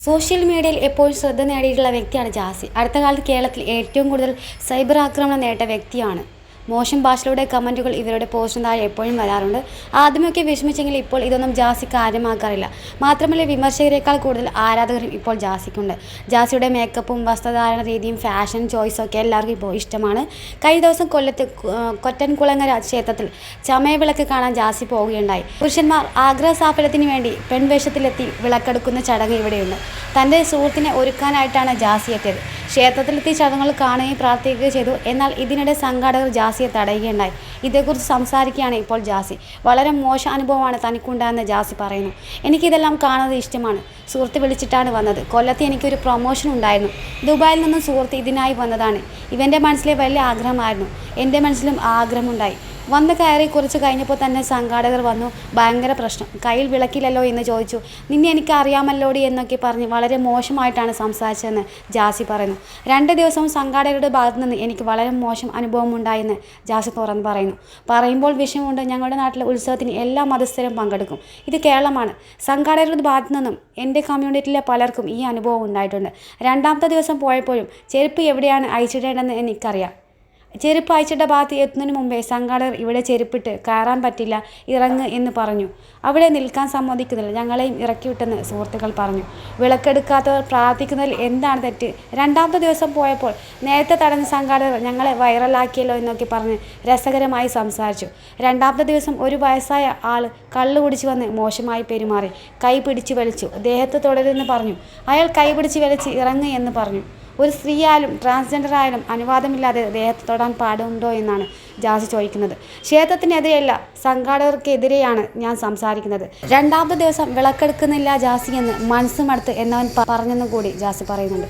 Social മീഡിയയിൽ എപ്പോഴും ശ്രദ്ധ നേടിയിട്ടുള്ള വ്യക്തിയാണ് ജാസി. അടുത്ത കാലത്ത് കേരളത്തിൽ ഏറ്റവും കൂടുതൽ സൈബർ ആക്രമണം നേട്ട വ്യക്തിയാണ്. മോശം ഭാഷയിലൂടെ കമന്റുകൾ ഇവരുടെ പോസ്റ്റിന് താഴെ എപ്പോഴും വരാറുണ്ട്. ആദ്യമൊക്കെ വിഷമിച്ചെങ്കിൽ ഇപ്പോൾ ഇതൊന്നും ജാസി കാര്യമാക്കാറില്ല. മാത്രമല്ല വിമർശകരെക്കാൾ കൂടുതൽ ആരാധകരും ഇപ്പോൾ ജാസിക്കുണ്ട്. ജാസിയുടെ മേക്കപ്പും വസ്ത്രധാരണ രീതിയും ഫാഷൻ ചോയ്സും ഒക്കെ എല്ലാവർക്കും ഇപ്പോൾ ഇഷ്ടമാണ്. കഴിഞ്ഞ ദിവസം കൊല്ലത്ത് കൊറ്റൻകുളങ്ങര ക്ഷേത്രത്തിൽ ചമയവിളക്ക് കാണാൻ ജാസി പോവുകയുണ്ടായി. പുരുഷന്മാർ ആഗ്രഹ സാഫല്യത്തിന് വേണ്ടി പെൺവേഷത്തിലെത്തി വിളക്കെടുക്കുന്ന ചടങ്ങ് ഇവിടെയുണ്ട്. തന്റെ സുഹൃത്തിനെ ഒരുക്കാനായിട്ടാണ് ജാസി എത്തിയത്. ക്ഷേത്രത്തിലെത്തി ചടങ്ങുകൾ കാണുകയും പ്രാർത്ഥിക്കുകയും ചെയ്തു. എന്നാൽ ഇതിനിടെ സംഘാടകർ ജാസിയെ തടയുകയുണ്ടായി. ഇതേക്കുറിച്ച് സംസാരിക്കുകയാണ് ഇപ്പോൾ ജാസി. വളരെ മോശം അനുഭവമാണ് തനിക്കുണ്ടായെന്ന് ജാസി പറയുന്നു. എനിക്കിതെല്ലാം കാണുന്നത് ഇഷ്ടമാണ്. സുഹൃത്ത് വിളിച്ചിട്ടാണ് വന്നത്. കൊല്ലത്ത് എനിക്കൊരു പ്രൊമോഷൻ ഉണ്ടായിരുന്നു. ദുബായിൽ നിന്നും സുഹൃത്ത് ഇതിനായി വന്നതാണ്. ഇവന്റെ മനസ്സിലെ വലിയ ആഗ്രഹമായിരുന്നു. എന്റെ മനസ്സിലും ആഗ്രഹമുണ്ടായി. വന്ന് കയറി കുറച്ച് കഴിഞ്ഞപ്പോൾ തന്നെ സംഘാടകർ വന്നു. ഭയങ്കര പ്രശ്നം. കയ്യിൽ വിളക്കില്ലല്ലോ എന്ന് ചോദിച്ചു. നിന്നെ എനിക്ക് അറിയാമല്ലോടി എന്നൊക്കെ പറഞ്ഞ് വളരെ മോശമായിട്ടാണ് സംസാരിച്ചതെന്ന് ജാസി പറയുന്നു. രണ്ട് ദിവസവും സംഘാടകരുടെ ഭാഗത്തു നിന്ന് എനിക്ക് വളരെ മോശം അനുഭവം ഉണ്ടായെന്ന് ജാസി തുറന്ന് പറയുന്നു. പറയുമ്പോൾ വിഷയമുണ്ട് ഞങ്ങളുടെ നാട്ടിലെ ഉത്സവത്തിന് എല്ലാ മതസ്ഥരും പങ്കെടുക്കും. ഇത് കേരളമാണ്. സംഘാടകരുടെ ഭാഗത്തു നിന്നും എന്റെ കമ്മ്യൂണിറ്റിയിലെ പലർക്കും ഈ അനുഭവം ഉണ്ടായിട്ടുണ്ട്. രണ്ടാമത്തെ ദിവസം പോയപ്പോഴും ചെരുപ്പ് എവിടെയാണ് അയച്ചിടേണ്ടതെന്ന് എനിക്കറിയാം. ചെരുപ്പ് അയച്ചിട്ട ഭാഗത്ത് എത്തുന്നതിന് മുമ്പേ സംഘാടകർ ഇവിടെ ചെരുപ്പിട്ട് കയറാൻ പറ്റില്ല ഇറങ്ങ് എന്ന് പറഞ്ഞു. അവിടെ നിൽക്കാൻ സമ്മതിക്കുന്നില്ല. ഞങ്ങളെയും ഇറക്കിവിട്ടെന്ന് സുഹൃത്തുക്കൾ പറഞ്ഞു. വിളക്കെടുക്കാത്തവർ പ്രാർത്ഥിക്കുന്നതിൽ എന്താണ് തെറ്റ്? രണ്ടാമത്തെ ദിവസം പോയപ്പോൾ നേരത്തെ തടഞ്ഞ സംഘാടകർ ഞങ്ങളെ വൈറലാക്കിയല്ലോ എന്നൊക്കെ പറഞ്ഞ് രസകരമായി സംസാരിച്ചു. രണ്ടാമത്തെ ദിവസം ഒരു വയസ്സായ ആൾ കള്ളു കുടിച്ച് വന്ന് മോശമായി പെരുമാറി. കൈ പിടിച്ച് വലിച്ചു. ദേഹത്ത് തുടരുമെന്ന് പറഞ്ഞു. അയാൾ കൈ പിടിച്ച് വലിച്ച് ഇറങ്ങ് എന്ന് പറഞ്ഞു. ഒരു സ്ത്രീയായാലും ട്രാൻസ്ജെൻഡർ ആയാലും അനുവാദമില്ലാതെ ദേഹത്ത് തൊടാൻ പാടുണ്ടോ എന്നാണ് ജാസി ചോദിക്കുന്നത്. ക്ഷേത്രത്തിനെതിരെയല്ല സംഘാടകർക്കെതിരെയാണ് ഞാൻ സംസാരിക്കുന്നത്. രണ്ടാമത്തെ ദിവസം വിളക്കെടുക്കുന്നില്ല ജാസി എന്ന് മനസ്സുമടുത്ത് എന്നവൻ പറഞ്ഞെന്നും കൂടി ജാസി പറയുന്നുണ്ട്.